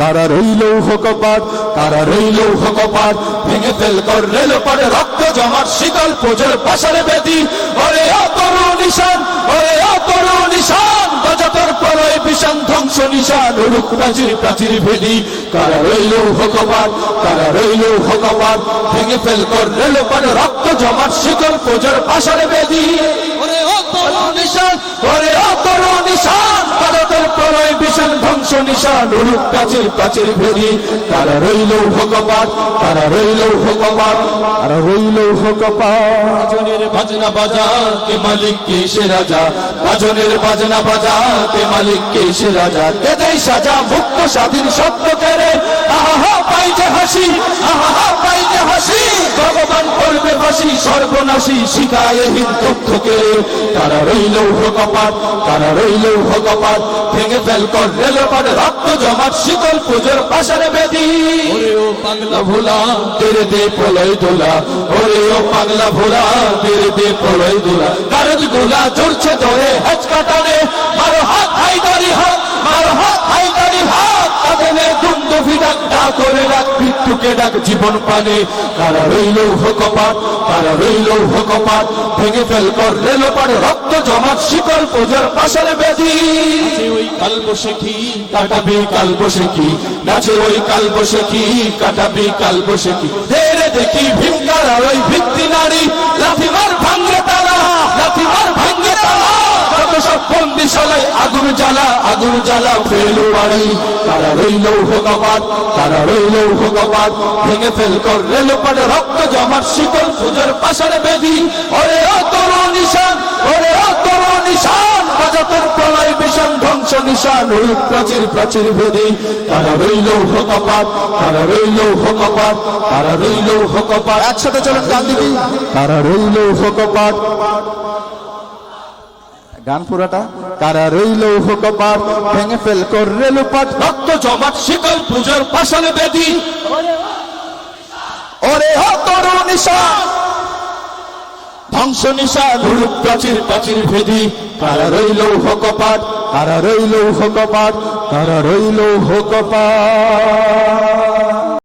কারা রইল কপাট কারা রইল কপাট ভেঙে ফেল কর রেল পারে রক্ত জমার শীতল পুজোর পাশারে বেদি ওরে অতরু নিশান, ওরে অতরু নিশান বাজাতর প্রলয় বিষান, ধ্বংস নিশান উড়ুক প্রাচীর প্রাচীর ভেদি। কারা রইল কপাট কারা রইল কপাট ভেঙে ফেল কর রেল পারে রক্ত জমার শীতল পুজোর পাশারে বেদি ওরে অতরু নিশান, ওরে অতরু নিশান ভারতের প্রলয় বিশাল ধ্বংস নিশান প্রাচীর প্রাচীর ভেদি। তারা রইল ভগবান তারা রইল ভগবান তারা রইল ভোগপাত বাজনা বাজা, কে মালিক, কে সে রাজা? বাজনের বাজনা বাজা, কে মালিক, কে সে রাজা? কে সাজা, মুক্ত স্বাধীন সত্য কেড়ে আহা পাইতে হাসি সর্বনাশী শিকায় হিন তথ্যকে তারা রইল ভোগপাত তারা রইল ভোগপাত ভেঙে ফেল কর রেল পারে রক্ত জমাট শীতল পুজোর পাশারে বেদি। পাগলা ভোলা। তেরে দে প্রলয় দোলা। ওরে ও পাগলা ভোলা তেরে দে প্রলয় দোলা। কারজ গোলা চড়ছে ধরে হেচ মৃত্যুকে ডাক জীবন পানে তারা রইল ভোকপাত তারা রইল ভোকপাত ভেঙে ফেল কর রেল পারে রক্ত জমা শিকল পূজার পাশের বেদি। ওই কাল বসে কি কাটাবি কাল বসে কি নাচে ওই কাল বসে কি কাটাবি কাল বসে কি দেখি ভীমকার ওই আগুন জ্বালা আগুন জ্বালা, ফেলু বাড়ি। তারা রইল ভোগপাত তারা রইল ভোগপাত ভেঙে ফেল কর রেল পাড়ে রক্ত জমার শীতল পুজোর পাশারে বেদি। ওরে ও তোর নিশান, ওরে ও নিশান, বাজাতর প্রলয় বিষণ ধ্বংস নিশান, ওই প্রাচীর প্রাচীর ভেদি তারা রইল ভোগপাত তারা রইল ভোগপাত তারা রইল ভোগপাত একসাথে চলুন গান দিবি তারা রইল ভোগপাত গান পুরাটা। কারা রইল কপাট ভেঙে ফেল কর রেল পাট রক্ত জমাট শিকল পুজোর পাশালে বেদি। ওরে ও তোর নিশান ধ্বংস নিশান উড়ুক প্রাচীর প্রাচীর ভেদি। কারা রইল ভোগপাত কারা রইল কপাট কারা রইল কপাট